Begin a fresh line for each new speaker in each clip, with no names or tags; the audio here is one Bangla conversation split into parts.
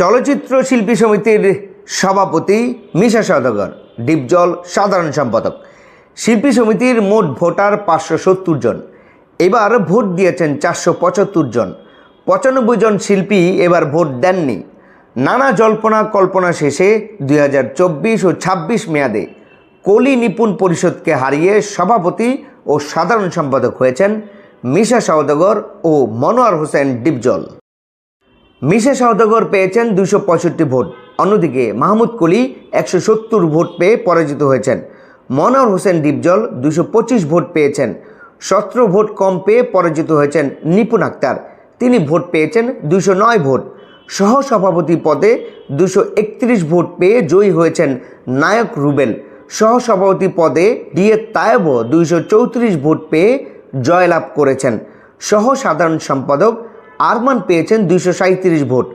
চলচ্চিত্র শিল্পী সমিতির সভাপতি মিশা সওদাগর, ডিপজল সাধারণ সম্পাদক। শিল্পী সমিতির মোট ভোটার পাঁচশো সত্তর জন। এবার ভোট দিয়েছেন চারশো পঁচাত্তর জন। পঁচানব্বই জন শিল্পী এবার ভোট দেননি। নানা জল্পনা কল্পনা শেষে দুই হাজার চব্বিশ ও ছাব্বিশ মেয়াদে কলি নিপুণ পরিষদকে হারিয়ে সভাপতি ও সাধারণ সম্পাদক হয়েছেন মিশা সওদাগর ও মনোয়ার হোসেন ডিপজল। মিশা সওদাগর পেয়েছেন দুশো পঁয়ষট্টি ভোট। অন্যদিকে মাহমুদ কলি একশো সত্তর ভোট পেয়ে পরাজিত হয়েছেন। মনোয়ার হোসেন ডিপজল দুশো পঁচিশ ভোট পেয়েছেন। সতেরো ভোট কম পেয়ে পরাজিত হয়েছেন নিপুণ আক্তার। তিনি ভোট পেয়েছেন দুশো নয় ভোট। সহসভাপতি পদে দুশো একত্রিশ ভোট পেয়ে জয়ী হয়েছেন নায়ক রুবেল। সহসভাপতি পদে ডিএ তায়েবও দুইশো চৌত্রিশ ভোট পেয়ে জয়লাভ করেছেন। সহ সাধারণ সম্পাদক আরমান পেয়েছেন দুইশো সাঁত্রিশ ভোট।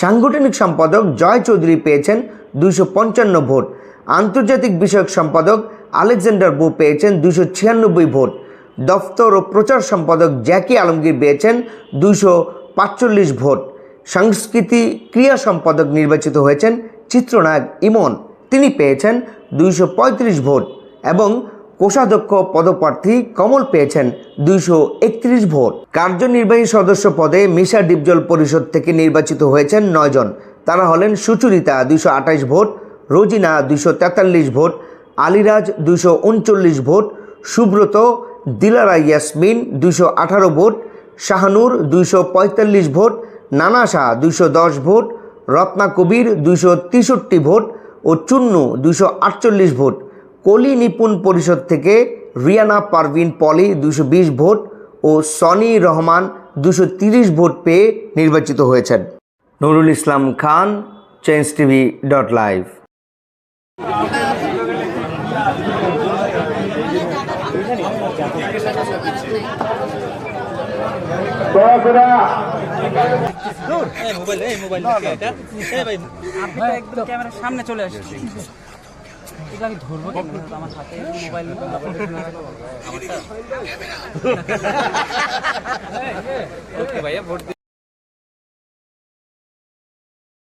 সাংগঠনিক সম্পাদক জয় চৌধুরী পেয়েছেন দুইশো পঞ্চান্ন ভোট। আন্তর্জাতিক বিষয়ক সম্পাদক আলেকজান্ডার বু পেয়েছেন দুইশো ছিয়ানব্বই ভোট। দফতর ও প্রচার সম্পাদক জ্যাকি আলমগীর পেয়েছেন দুইশো পাঁচচল্লিশ ভোট। সংস্কৃতি ক্রিয়া সম্পাদক নির্বাচিত হয়েছেন চিত্রনায়ক ইমন। তিনি পেয়েছেন দুইশো পঁয়ত্রিশ ভোট এবং কোষাধ্যক্ষ পদপ্রার্থী কমল পেয়েছেন দুইশো একত্রিশ ভোট। কার্যনির্বাহী সদস্য পদে মিশা ডিপজল পরিষদ থেকে নির্বাচিত হয়েছেন নয়জন তারা হলেন সুচরিতা দুইশো আঠাশ ভোট, রোজিনা দুইশো তেতাল্লিশ ভোট, আলিরাজ দুইশো উনচল্লিশ ভোট, সুব্রত, দিলারা ইয়াসমিন দুইশো আঠারো ভোট, শাহানুর দুইশো পঁয়তাল্লিশ ভোট, নানা শাহ দুইশো দশ ভোট, রত্না কবির দুইশো তেষট্টি ভোট ও চুন্নু দুইশো আটচল্লিশ ভোট। কলি নিপুণ পরিষদ থেকে রিয়ানা পারভিন পলি দুশো বিশ ভোট ও সনি রহমান দুশো তিরিশ ভোট পেয়ে নির্বাচিত হয়েছেন। Nurul Islam Khan change TV dot live
mobile mobile এটা এই ভাই আপনি তো একদম ক্যামেরার সামনে চলে আসছেন। এটা আমি ধরবো আমার হাতে মোবাইল ওকে ভাইয়া ভোট